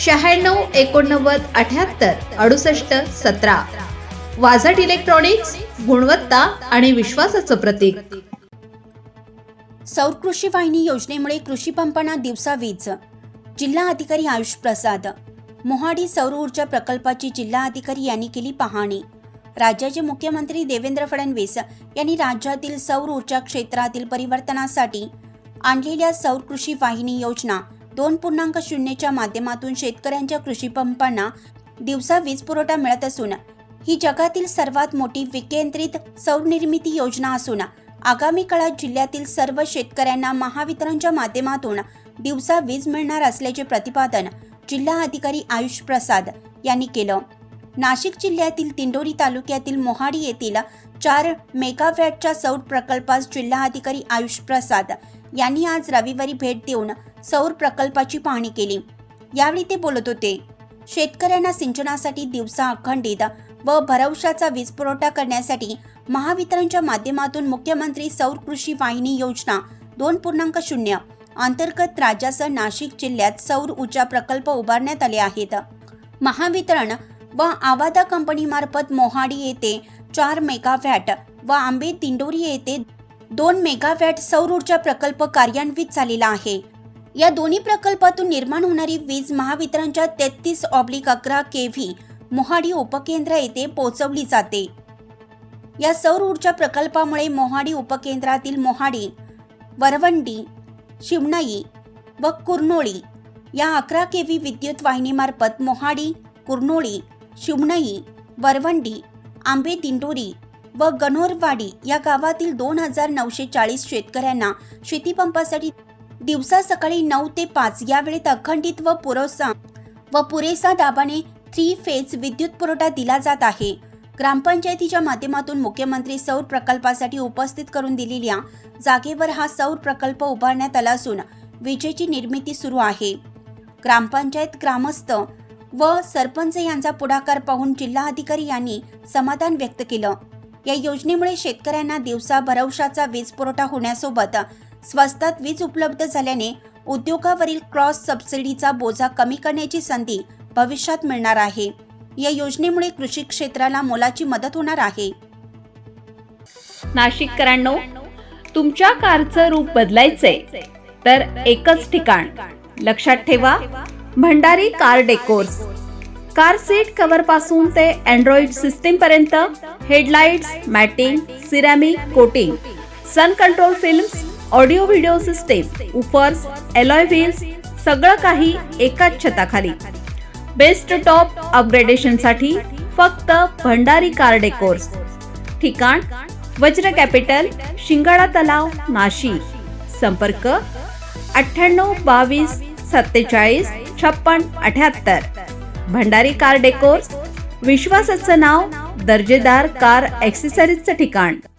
शहाण्णव एकोणनव्वद अठ्याहत्तर अडुसष्ट सतरा. वाझट इलेक्ट्रॉनिक्स गुणवत्ता आणि विश्वासाचं प्रतीक. सौर कृषी वाहिनी योजनेमुळे कृषी पंपांना दिवसा वीज. जिल्हा अधिकारी आयुष प्रसाद. मोहाडी सौर ऊर्जा प्रकल्पाची जिल्हा अधिकारी यांनी केली पाहणी. राज्याचे मुख्यमंत्री देवेंद्र फडणवीस यांनी राज्यातील सौर ऊर्जा क्षेत्रातील परिवर्तनासाठी आणलेल्या सौर कृषी वाहिनी योजना दोन पूर्णांक शून्यच्या माध्यमातून शेतकऱ्यांच्या कृषी पंपांना दिवसा वीज पुरवठा मिळत असून ही जगातील सर्वात मोठी विकेंद्रित सौर निर्मिती योजना असून आगामी काळात जिल्ह्यातील सर्व शेतकऱ्यांना महावितरणच्या माध्यमातून दिवसा वीज मिळणार असल्याचे प्रतिपादन जिल्हा अधिकारी आयुष प्रसाद यांनी केलं. नाशिक जिल्ह्यातील दिंडोरी तालुक्यातील मोहाडी येथील चार मेगावॅटच्या सौर प्रकल्पास जिल्हा अधिकारी आयुष प्रसाद यांनी आज रविवारी भेट देऊन सौर प्रकल्पाची पाहणी केली. यावेळी ते बोलत होते शेतकऱ्यांना सिंचनासाठी दिवसा अखंडित व भरवशाचा वीज पुरवठा करण्यासाठी महावितरणच्या माध्यमातून मुख्यमंत्री सौर कृषी वाहिनी योजना दोन पूर्णांक शून्य अंतर्गत राज्यासह नाशिक जिल्ह्यात सौर ऊर्जा प्रकल्प उभारण्यात आले आहेत. महावितरण व आवादा कंपनीमार्फत मोहाडी येथे चार मेगावॅट व आंबे तिंडोरी येथे दोन मेगावॅट सौर ऊर्जा प्रकल्प कार्यान्वित झालेला आहे. या दोन्ही प्रकल्पातून निर्माण होणारी वीज महावितरणच्या तेहतीस ऑब्लिक अकरा के व्ही मोहाडी उपकेंद्र येथे पोहोचवली जाते. या सौर ऊर्जा प्रकल्पामुळे मोहाडी उपकेंद्रातील मोहाडी वरवंडी शिवणाई व कुर्नोळी या अकरा के व्ही विद्युत वाहिनीमार्फत मोहाडी कुर्नोळी शिवणाई वरवंडी आंबे दिंडोरी व गणोरवाडी या गावातील दोन हजार नऊशे चाळीस शेतकऱ्यांना शेतीपंपासाठी दिवसा सकाळी नऊ ते पाच या वेळेत अखंडित व पुरोसा व पुरेसा दाबाने थ्री फेज विद्युत पुरवठा दिला जात आहे. ग्रामपंचायतीच्या माध्यमातून मुख्यमंत्री सौर प्रकल्पासाठी उपस्थित करून दिलेल्या जागेवर हा सौर प्रकल्प उभारण्यात आला असून विजेची निर्मिती सुरू आहे. ग्रामपंचायत ग्रामस्थ व सरपंच यांचा पुढाकार पाहून जिल्हाधिकारी यांनी समाधान व्यक्त केलं. या योजनेमुळे शेतकऱ्यांना दिवसा भरवशाचा वीज पुरवठा होण्यासोबत स्वस्तात वीज उपलब्ध झाल्याने उद्योगावरील क्रॉस सबसिडीचा बोजा कमी करण्याची संधी भविष्यात मिळणार आहे. या योजनेमुळे कृषी क्षेत्राला मोलाची मदत होणार आहे. नाशिककरांनो तुमच्या कारचं रूप बदलायचंय तर एकच ठिकाण. लक्षात ठेवा Bhandari car decors. Car seat कव्हरपासून ते अँड्रॉइड सिस्टीम पर्यंत headlights matting ceramic coating. Sun control films audio video system woofers alloy wheels सगळं काही एकाच छताखाली. बेस्ट टॉप अपग्रेडेशनसाठी फक्त भंडारी कार डेकोर्स ठिकाण वज्र कॅपिटल शिंगाडा तलाव नाशिक. संपर्क अठ्ठ्याण्णव बावीस सत्तेचाळीस छप्पन अठ्याहत्तर. भंडारी कार डेकोर्स विश्वासाचं नाव दर्जेदार कार ॲक्सेसरीजचं ठिकाण.